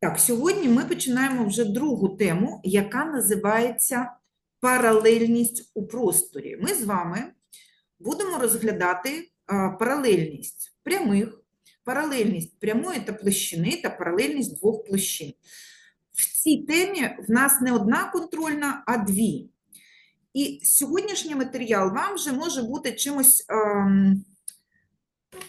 Так, сьогодні ми починаємо вже другу тему, яка називається паралельність у просторі. Ми з вами будемо розглядати паралельність прямих, паралельність прямої та площини та паралельність двох площин. В цій темі в нас не одна контрольна, а дві. І сьогоднішній матеріал вам вже може бути чимось, ем,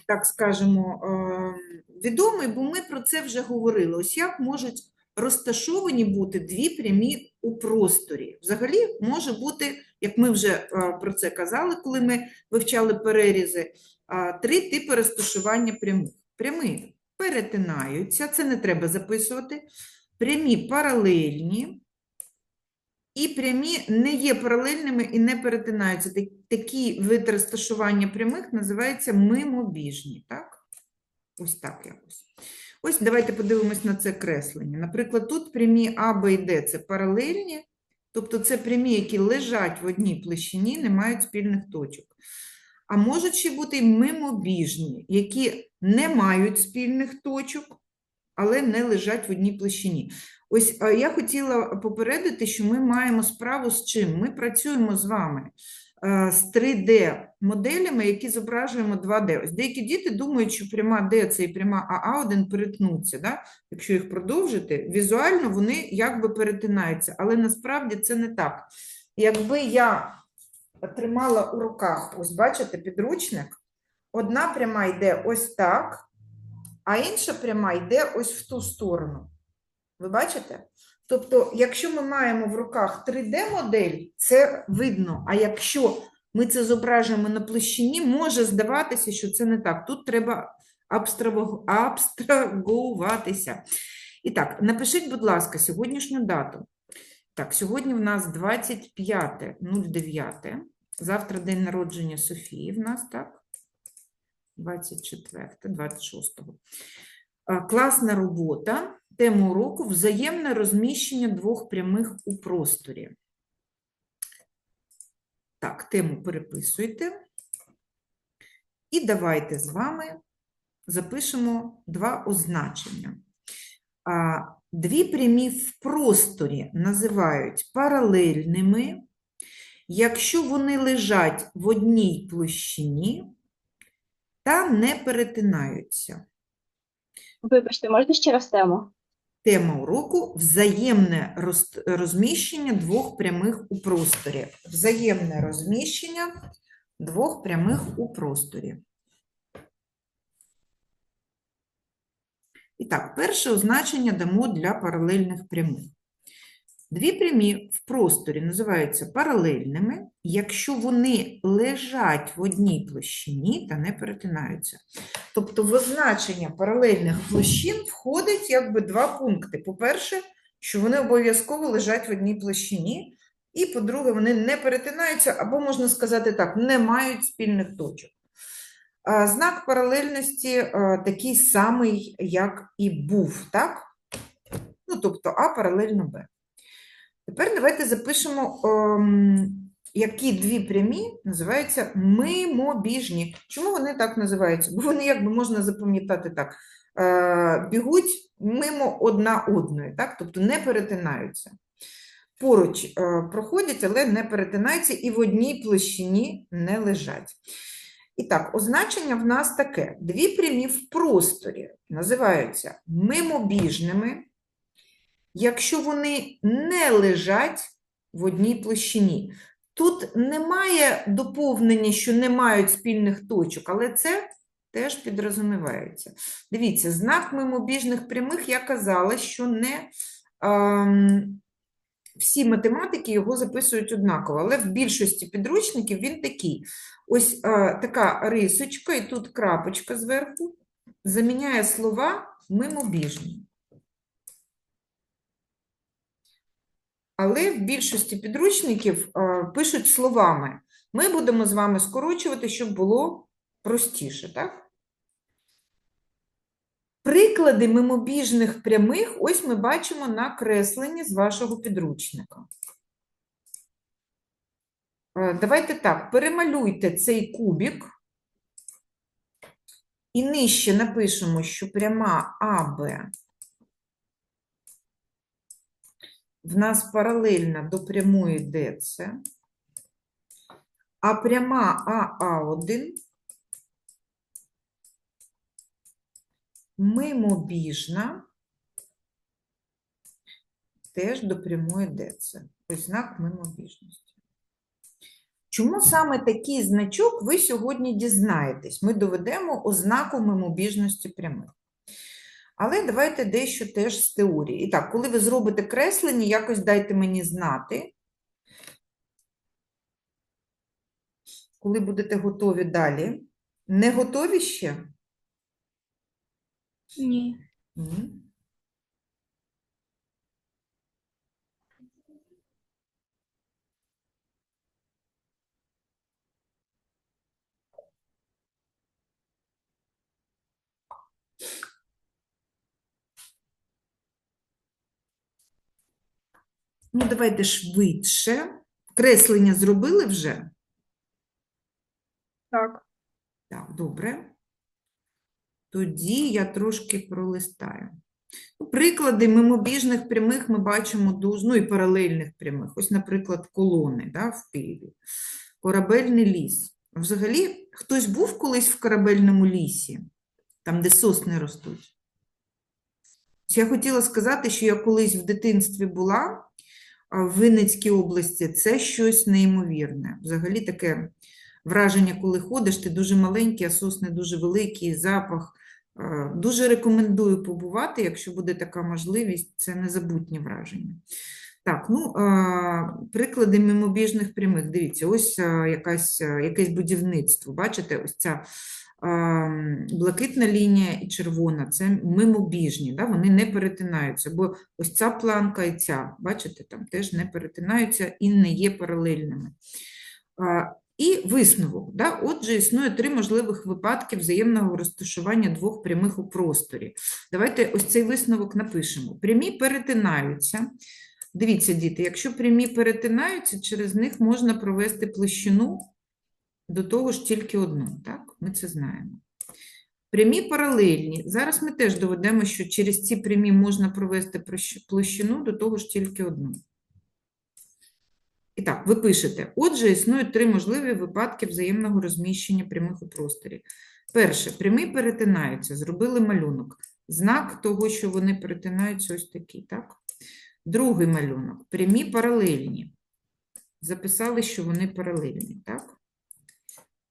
так скажемо, ем, відомий, бо ми про це вже говорили. Ось як можуть розташовані бути дві прямі у просторі. Взагалі може бути, як ми вже е, про це казали, коли ми вивчали перерізи, три типи розташування прямих. Прямі перетинаються, це не треба записувати. Прямі паралельні. І прямі не є паралельними і не перетинаються. Так- Такий вид розташування прямих називається мимобіжні. Так? Ось так якось. Ось давайте подивимось на це креслення. Наприклад, тут прямі А, Б і Д це паралельні, тобто це прямі, які лежать в одній площині, не мають спільних точок. А можуть ще бути мимобіжні, які не мають спільних точок, але не лежать в одній площині. Ось я хотіла попередити, що ми маємо справу з чим? Ми працюємо з вами е, з 3D моделями, які зображуємо 2D. Ось деякі діти думають, що пряма DC і пряма АА один перетнуться. Да? Якщо їх продовжити, візуально вони якби перетинаються, але насправді це не так. Якби я тримала у руках, ось бачите, підручник, одна пряма йде ось так, а інша пряма йде ось в ту сторону. Ви бачите? Тобто, якщо ми маємо в руках 3D-модель, це видно. А якщо ми це зображуємо на площині, може здаватися, що це не так. Тут треба абстрагуватися. І так, напишіть, будь ласка, сьогоднішню дату. Так, сьогодні в нас 25.09. Завтра день народження Софії в нас, так? 24, 26. Класна робота. Тема уроку взаємне розміщення двох прямих у просторі. Так, тему переписуйте. І давайте з вами запишемо два означення. Дві прямі в просторі називають паралельними, якщо вони лежать в одній площині та не перетинаються. Вибачте, можна ще раз тему? Тема уроку взаємне розміщення двох прямих у просторі. Взаємне розміщення двох прямих у просторі. І так, перше означення дамо для паралельних прямих. Дві прямі в просторі називаються паралельними, якщо вони лежать в одній площині та не перетинаються. Тобто в означення паралельних площин входить якби два пункти. По-перше, що вони обов'язково лежать в одній площині, і по-друге, вони не перетинаються, або, можна сказати так, не мають спільних точок. Знак паралельності такий самий, як і був, так? Ну, тобто А паралельно Б. Тепер давайте запишемо, ем, які дві прямі називаються мимобіжні. Чому вони так називаються? Бо вони якби можна запам'ятати так. Е, бігуть мимо одна одної, так? тобто не перетинаються. Поруч е, проходять, але не перетинаються і в одній площині не лежать. І так, означення в нас таке: дві прямі в просторі називаються мимобіжними, якщо вони не лежать в одній площині. Тут немає доповнення, що не мають спільних точок, але це теж підрозумівається. Дивіться, знак мимобіжних прямих я казала, що не ем, всі математики його записують однаково, але в більшості підручників він такий. Ось е, така рисочка, і тут крапочка зверху заміняє слова мимобіжні. Але в більшості підручників е, пишуть словами. Ми будемо з вами скорочувати, щоб було простіше, так? Приклади мимобіжних прямих ось ми бачимо на кресленні з вашого підручника. Е, Давайте так, перемалюйте цей кубик і нижче напишемо, що пряма АБ в нас паралельна до прямої ДЦ, а пряма АА1 мимобіжна теж до прямої ДЦ. Ось знак мимобіжності. Чому саме такий значок ви сьогодні дізнаєтесь? Ми доведемо ознаку мимобіжності прямих. Але давайте дещо теж з теорії. І так, коли ви зробите креслення, якось дайте мені знати. Коли будете готові далі. Не готові ще? Ні. Ні. Ну, давайте швидше. Креслення зробили вже? Так. Так, добре. Тоді я трошки пролистаю. Ну, Приклади мимобіжних прямих ми бачимо дуже, ну і паралельних прямих. Ось, наприклад, колони да, в Києві. Корабельний ліс. Взагалі, хтось був колись в корабельному лісі, там, де сосни ростуть? Я хотіла сказати, що я колись в дитинстві була в Вінницькій області. Це щось неймовірне. Взагалі таке враження, коли ходиш, ти дуже маленький, а сосни дуже великі, запах. Е, Дуже рекомендую побувати, якщо буде така можливість, це незабутнє враження. Так, ну, е, приклади мимобіжних прямих. Дивіться, ось е, якась, якесь будівництво. Бачите, ось ця блакитна лінія і червона це мимобіжні, да? вони не перетинаються, бо ось ця планка і ця, бачите, там теж не перетинаються і не є паралельними. І висновок. Да? Отже, існує три можливих випадки взаємного розташування двох прямих у просторі. Давайте ось цей висновок напишемо. Прямі перетинаються. Дивіться, діти, якщо прямі перетинаються, через них можна провести площину до того ж тільки одну. Так? Ми це знаємо. Прямі паралельні. Зараз ми теж доведемо, що через ці прямі можна провести площину до того ж тільки одну. І так, ви пишете. Отже, існують три можливі випадки взаємного розміщення прямих у просторі. Перше, прямі перетинаються, зробили малюнок. Знак того, що вони перетинаються, ось такий, так? Другий малюнок. Прямі паралельні. Записали, що вони паралельні, так?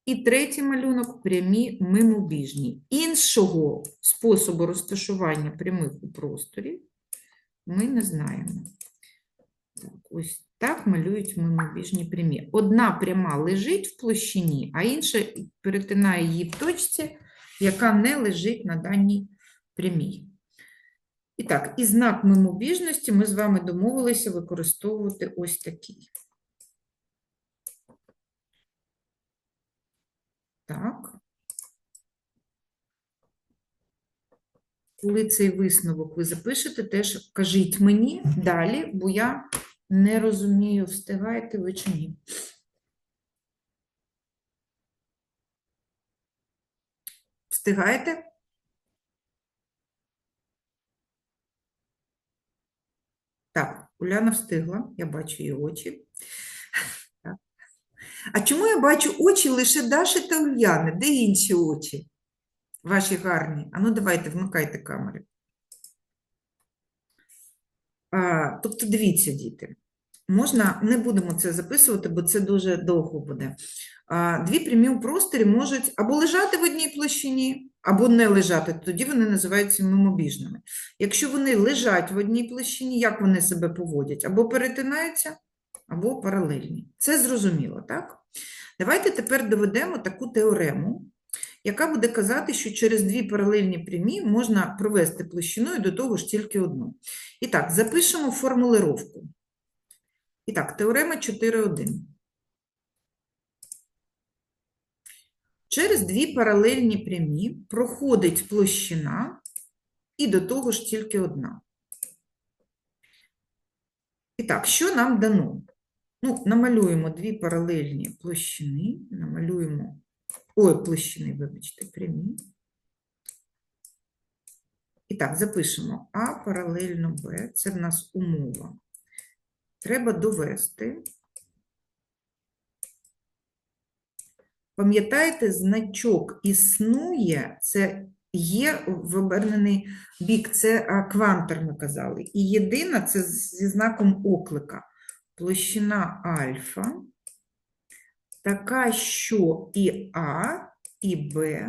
І третій малюнок прямі мимобіжні. Іншого способу розташування прямих у просторі ми не знаємо. Так, ось так малюють мимобіжні прямі. Одна пряма лежить в площині, а інша перетинає її в точці, яка не лежить на даній прямій. І так, і знак мимобіжності ми з вами домовилися використовувати ось такий. Так. Коли цей висновок ви запишете, теж кажіть мені далі, бо я не розумію, встигаєте ви чи ні. Встигаєте? Так, Уляна встигла, я бачу її очі. А чому я бачу очі лише Даші та Ульяни? Де інші очі? Ваші гарні. А ну давайте, вмикайте камери. А, тобто, дивіться, діти. Можна, не будемо це записувати, бо це дуже довго буде. А, Дві прямі у просторі можуть або лежати в одній площині, або не лежати, тоді вони називаються мимобіжними. Якщо вони лежать в одній площині, як вони себе поводять? Або перетинаються, або паралельні. Це зрозуміло, так? Давайте тепер доведемо таку теорему, яка буде казати, що через дві паралельні прямі можна провести площиною до того ж тільки одну. І так, запишемо формулировку. І так, теорема 4.1. Через дві паралельні прямі проходить площина і до того ж тільки одна. І так, що нам дано? Ну, намалюємо дві паралельні площини, намалюємо, ой, площини, вибачте, прямі. І так, запишемо А паралельно Б, це в нас умова. треба довести. Пам'ятаєте, значок існує, це є в обернений бік, це а, квантор ми казали. І єдина це зі знаком оклика. Площина альфа така, що і А, і Б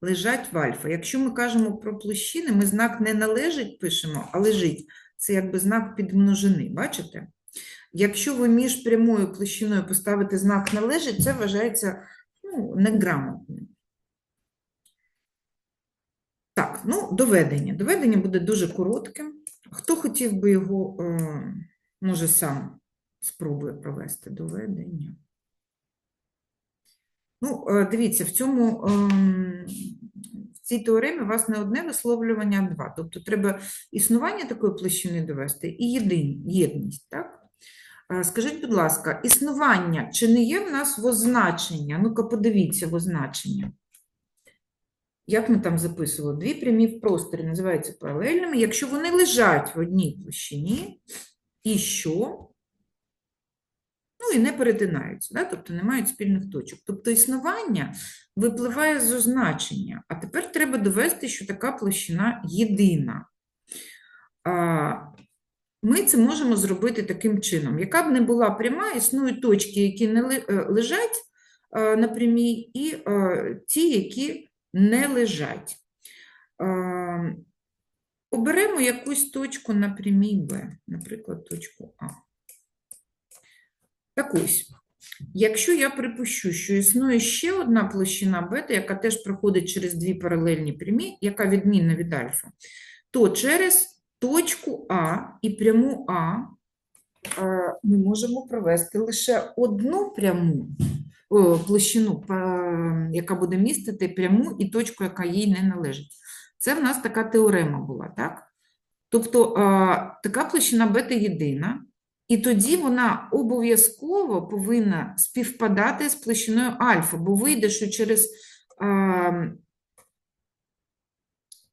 лежать в альфа. Якщо ми кажемо про площини, ми знак не належить пишемо, а лежить. Це якби знак підмножини, бачите? Якщо ви між прямою площиною поставите знак належить, це вважається ну, неграмотним. Так, ну, доведення. Доведення буде дуже коротким. Хто хотів би його, е, може, сам спробує провести доведення. Ну, е, дивіться, в цьому, ем, в цій теоремі у вас не одне висловлювання, а два. Тобто треба існування такої площини довести і єдин, єдність, так? Е, Скажіть, будь ласка, існування чи не є в нас возначення? Ну-ка, подивіться возначення. Як ми там записували? Дві прямі в просторі називаються паралельними, якщо вони лежать в одній площині, і що? Ну і не перетинаються, да? тобто не мають спільних точок. Тобто існування випливає з означення, а тепер треба довести, що така площина єдина. Ми це можемо зробити таким чином. Яка б не була пряма, існують точки, які не е, лежать е, на прямій, і е, ті, які не лежать. Е, Оберемо якусь точку на прямій Б, наприклад, точку А. Так ось, якщо я припущу, що існує ще одна площина бета, яка теж проходить через дві паралельні прямі, яка відмінна від альфа, то через точку А і пряму А е, ми можемо провести лише одну пряму площину, яка буде містити пряму і точку, яка їй не належить. Це в нас така теорема була, так? Тобто така площина бета єдина, і тоді вона обов'язково повинна співпадати з площиною альфа, бо вийде, що через,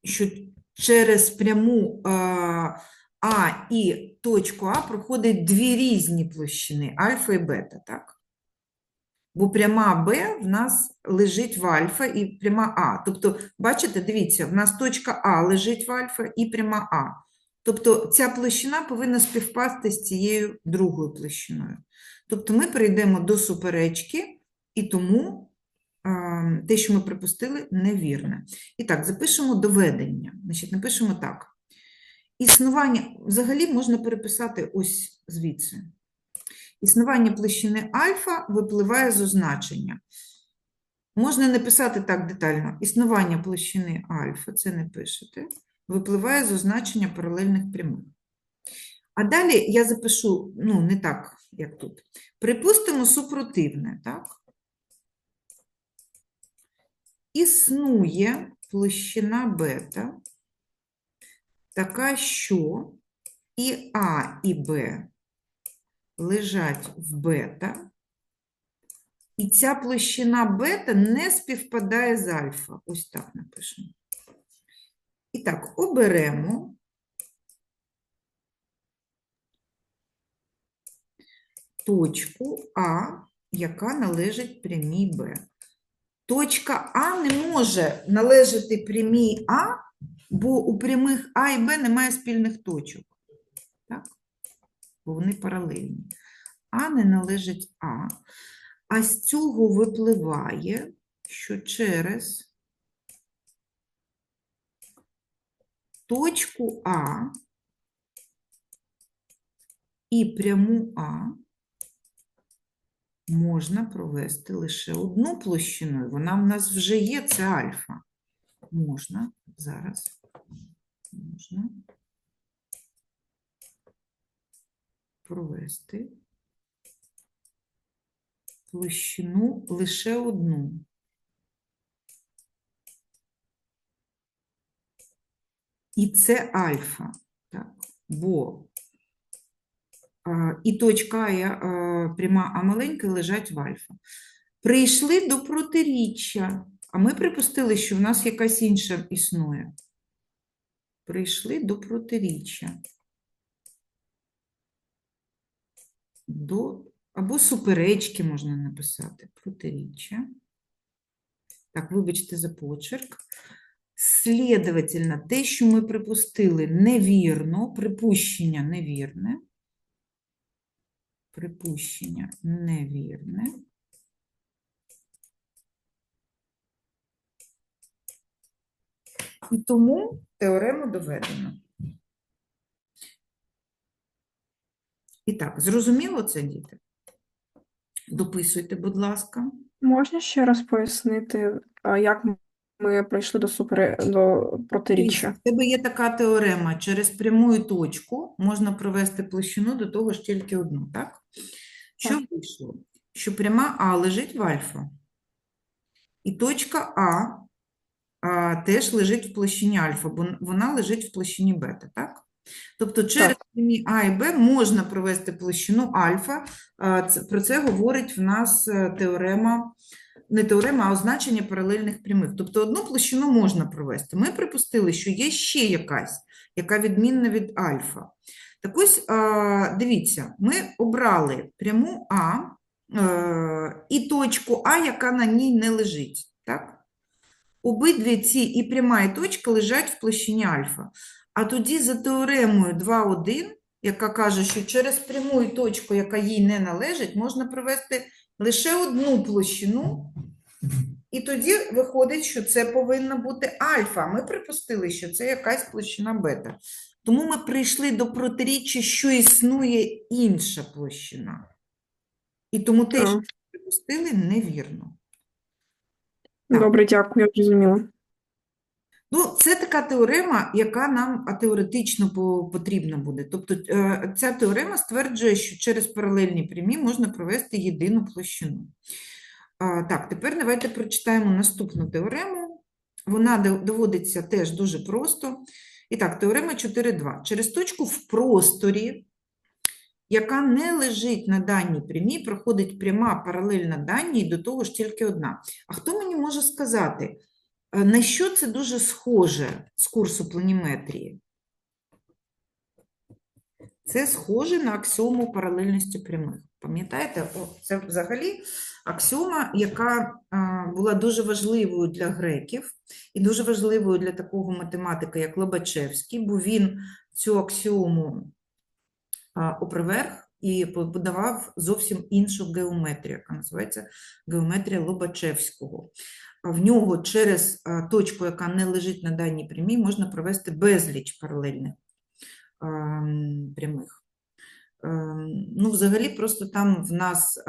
що через пряму а, і точку А проходить дві різні площини альфа і бета, так? Бо пряма Б в нас лежить в альфа і пряма А. Тобто, бачите, дивіться, в нас точка А лежить в альфа і пряма А. Тобто ця площина повинна співпасти з цією другою площиною. Тобто ми перейдемо до суперечки, і тому а, те, що ми припустили, невірне. І так, запишемо доведення. Значить, напишемо так. Існування взагалі можна переписати ось звідси. Існування площини альфа випливає з означення. Можна не писати так детально. Існування площини альфа, це не пишете, випливає з означення паралельних прямих. А далі я запишу, ну, не так, як тут. Припустимо супротивне, так? Існує площина бета, така, що і А, і Б лежать в бета, і ця площина бета не співпадає з альфа. Ось так напишемо. І так, оберемо точку А, яка належить прямій Б. Точка А не може належати прямій А, бо у прямих А і Б немає спільних точок. Так? Бо вони паралельні. А не належить А. А з цього випливає, що через точку А і пряму А можна провести лише одну площиною. Вона в нас вже є, це альфа. Можна зараз. Можна провести площину лише одну. І це альфа, так? бо а, і точка А, а, пряма А маленька лежать в альфа. Прийшли до протиріччя, а ми припустили, що в нас якась інша існує. Прийшли до протиріччя. До, або суперечки можна написати, протиріччя. Так, вибачте за почерк. Слідовательно, те, що ми припустили невірно, припущення невірне, припущення невірне. І тому теорему доведено. І так, зрозуміло це, діти? Дописуйте, будь ласка. Можна ще раз пояснити, як ми прийшли до супер до протиріччя? В тебе є така теорема, через пряму точку можна провести площину до того ж тільки одну, так? Що Так. вийшло? Що пряма А лежить в альфа, і точка А, а теж лежить в площині альфа, бо вона лежить в площині бета, так? Тобто через прямі А і Б можна провести площину альфа. Про це говорить в нас е, теорема, не теорема, а означення паралельних прямих. Тобто одну площину можна провести. Ми припустили, що є ще якась, яка відмінна від альфа. Так ось, дивіться, ми обрали пряму А е, і точку А, яка на ній не лежить. Так? Обидві ці і пряма, і точка лежать в площині альфа. А тоді за теоремою 2,1, яка каже, що через пряму і точку, яка їй не належить, можна провести лише одну площину, і тоді виходить, що це повинна бути альфа. Ми припустили, що це якась площина бета. Тому ми прийшли до протиріччя, що існує інша площина. І тому те, що ми припустили, невірно. Так. Добре, дякую, я зрозуміла. Ну, це така теорема, яка нам теоретично потрібна буде. Тобто е, ця теорема стверджує, що через паралельні прямі можна провести єдину площину. Так, тепер давайте прочитаємо наступну теорему. Вона доводиться теж дуже просто. І так, теорема 4.2. Через точку в просторі, яка не лежить на даній прямій, проходить пряма паралельна даній, до того ж тільки одна. А хто мені може сказати, На що це дуже схоже з курсу планіметрії? Це схоже на аксіому паралельності прямих. Пам'ятаєте, це взагалі аксіома, яка була дуже важливою для греків і дуже важливою для такого математика, як Лобачевський, бо він цю аксіому опроверг і подавав зовсім іншу геометрію, яка називається геометрія Лобачевського. В нього через точку, яка не лежить на даній прямій, можна провести безліч паралельних прямих. Ем, Ну, взагалі, просто там в нас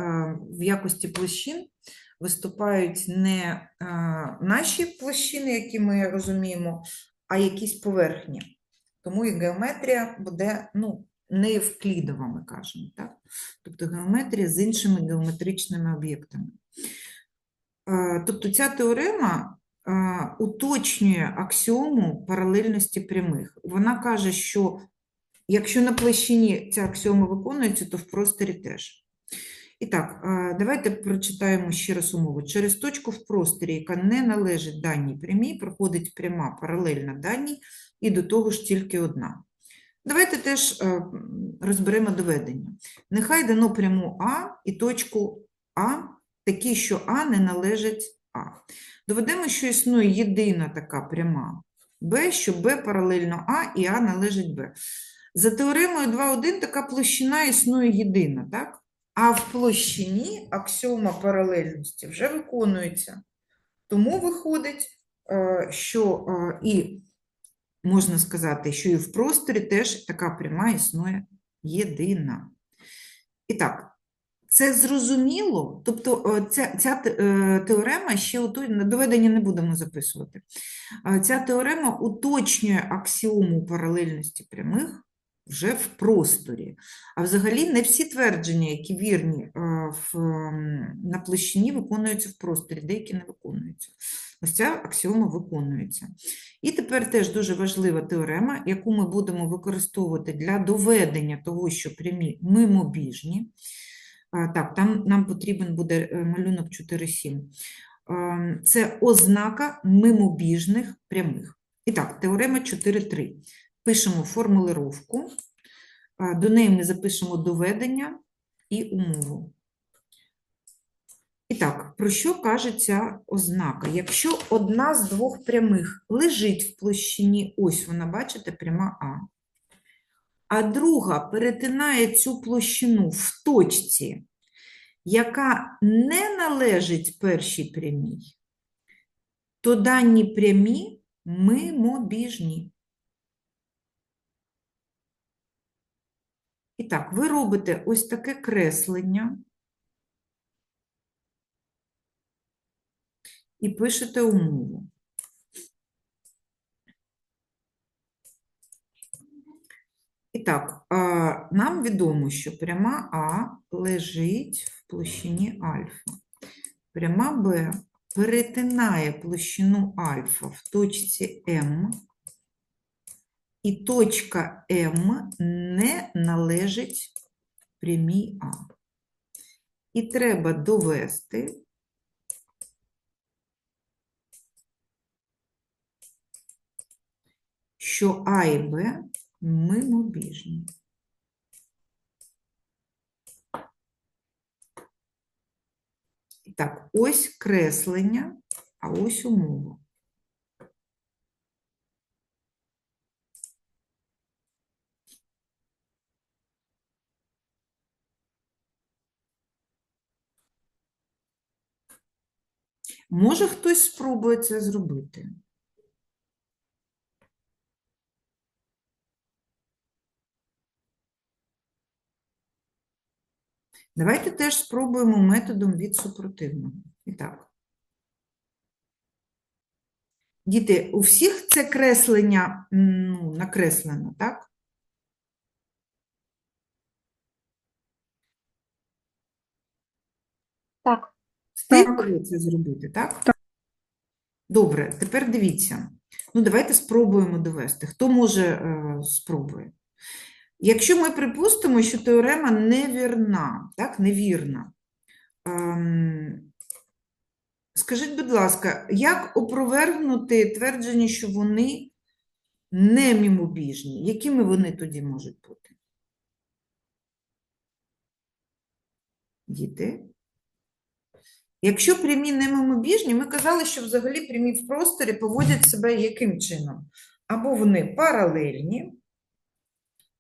в якості площин виступають не наші площини, які ми розуміємо, а якісь поверхні. Тому і геометрія буде ну, не евклідова, ми кажемо, так? Тобто геометрія з іншими геометричними об'єктами. Е, Тобто ця теорема е, уточнює аксіому паралельності прямих. Вона каже, що якщо на площині ця аксіома виконується, то в просторі теж. І так, е, давайте прочитаємо ще раз умову. Через точку в просторі, яка не належить даній прямій, проходить пряма паралельна даній, і до того ж тільки одна. Давайте теж розберемо доведення. Нехай дано пряму А і точку А такі, що А не належить А. Доведемо, що існує єдина така пряма Б, що Б паралельно А і А належить Б. За теоремою 2.1 така площина існує єдина, так? А в площині аксіома паралельності вже виконується. Тому виходить, е, що е, і можна сказати, що і в просторі теж така пряма існує єдина. І так, це зрозуміло, тобто е, ця, ця е, теорема ще на доведення не будемо записувати. Е, Ця теорема уточнює аксіому паралельності прямих вже в просторі. А взагалі не всі твердження, які вірні в, на площині, виконуються в просторі, деякі не виконуються. Ось ця аксіома виконується. І тепер теж дуже важлива теорема, яку ми будемо використовувати для доведення того, що прямі мимобіжні. Так, там нам потрібен буде е, малюнок 4.7. Ем, Це ознака мимобіжних прямих. І так, теорема 4.3. Пишемо формулировку, до неї ми запишемо доведення і умову. І так, про що каже ця ознака? Якщо одна з двох прямих лежить в площині, ось вона, бачите, пряма А, а друга перетинає цю площину в точці, яка не належить першій прямій, то дані прямі мимобіжні. І так, ви робите ось таке креслення і пишете умову. І так, нам відомо, що пряма А лежить в площині альфа. Пряма Б перетинає площину альфа в точці М, і точка М не належить прямій А. І треба довести, що А і Б мимобіжні. Так, ось креслення, а ось умова. Може хтось спробує це зробити? Давайте теж спробуємо методом від супротивного. І так. Діти, у всіх це креслення ну, накреслено, так? Так, Встигли це зробити, так? Так. Добре, тепер дивіться. Ну, давайте спробуємо довести. Хто може е, спробує? Якщо ми припустимо, що теорема невірна, так, невірна, ем, скажіть, будь ласка, як опровергнути твердження, що вони не мімобіжні? Якими вони тоді можуть бути? Діти? Якщо прямі не мимобіжні, ми казали, що взагалі прямі в просторі поводять себе яким чином? Або вони паралельні,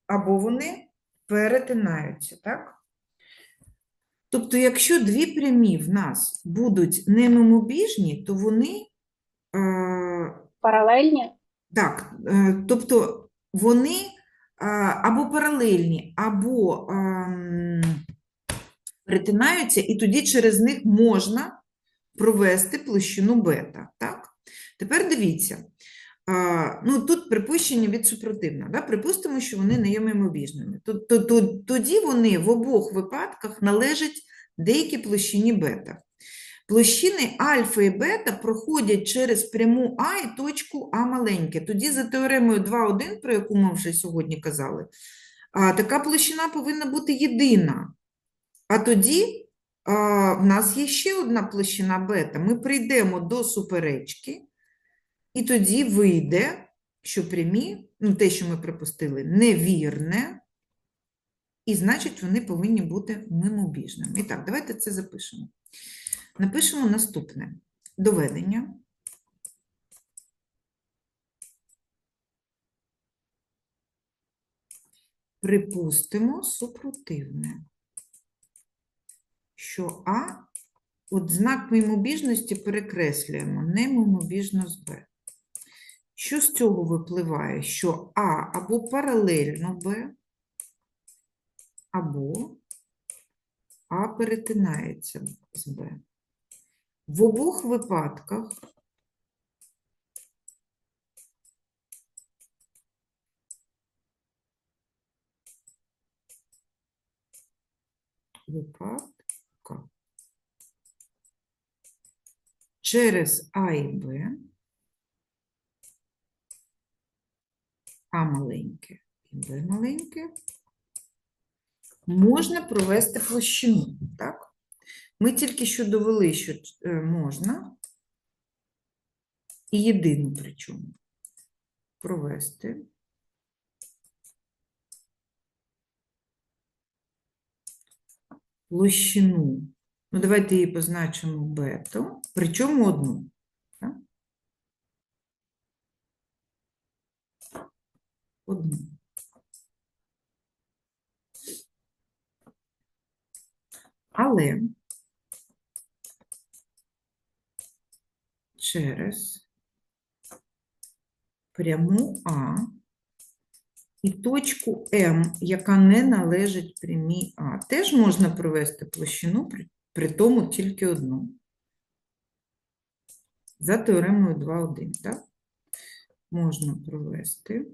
або вони перетинаються, так? Тобто, якщо дві прямі в нас будуть не мимобіжні, то вони е, паралельні. так, е, тобто вони е, або паралельні, або ем, перетинаються, і тоді через них можна провести площину бета. Так? Тепер дивіться. Ну, тут припущення від супротивного. Да? Припустимо, що вони не є мимобіжними. То- то- то- Тоді вони в обох випадках належать деякій площині бета. Площини альфа і бета проходять через пряму А і точку А маленьке. Тоді за теоремою 2,1, про яку ми вже сьогодні казали, така площина повинна бути єдина. А тоді в нас є ще одна площина бета. Ми прийдемо до суперечки, і тоді вийде, що прямі, ну те, що ми припустили, невірне, і значить вони повинні бути мимобіжними. І так, давайте це запишемо. Напишемо наступне доведення. Припустимо супротивне, що А, от знак мимобіжності перекреслюємо, не мимобіжно з Б. Що з цього випливає? Що А або паралельно Б, або А перетинається з Б. В обох випадках випадка через А і Б, А маленьке і Б маленьке, можна провести площину, так? Ми тільки що довели, що е, можна, і єдину причому провести. площину. Ну, давайте її позначимо бету, причому одну. так? Одну. Але через пряму А і точку М, яка не належить прямій А, теж можна провести площину, при, тому тільки одну. За теоремою 2,1, так? Можна провести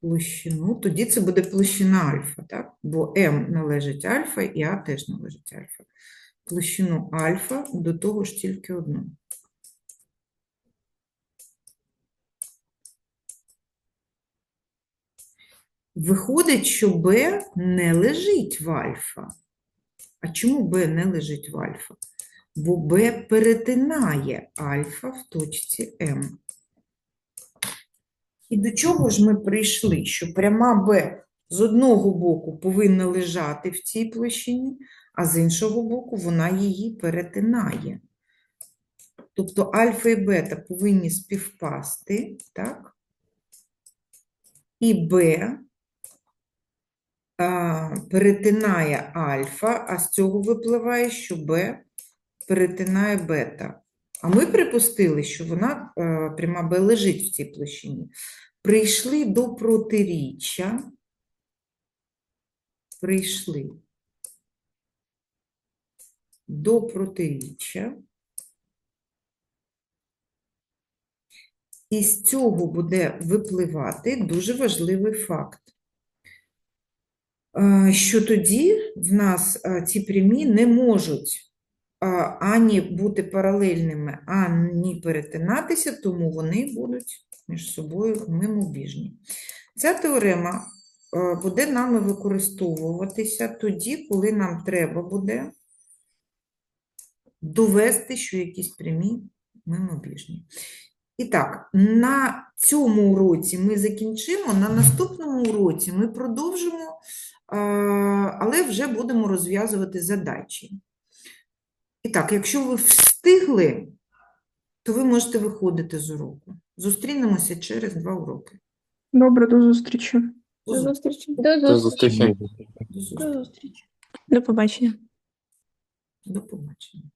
площину, тоді це буде площина альфа, так? Бо М належить альфа і А теж належить альфа. Площину альфа до того ж тільки одну. Виходить, що Б не лежить в альфа. А чому Б не лежить в альфа? Бо Б перетинає альфа в точці М. І до чого ж ми прийшли? Що пряма Б з одного боку повинна лежати в цій площині, а з іншого боку вона її перетинає. Тобто альфа і бета повинні співпасти, так? І Б перетинає альфа, а з цього випливає, що Б перетинає бета. А ми припустили, що вона е, пряма Б лежить в цій площині. Прийшли до протиріччя. Прийшли до протиріччя. І з цього буде випливати дуже важливий факт, е, що тоді в нас е, ці прямі не можуть ані бути паралельними, ані перетинатися, тому вони будуть між собою мимобіжні. Ця теорема е, буде нами використовуватися тоді, коли нам треба буде довести, що якісь прямі мимобіжні. І так, на цьому уроці ми закінчимо, на наступному уроці ми продовжимо, але вже будемо розв'язувати задачі. І так, якщо ви встигли, то ви можете виходити з уроку. Зустрінемося через два уроки. Добре, до зустрічі. До До зустрічі. До зустрічі. до зустрічі. До зустрічі. До побачення. До побачення.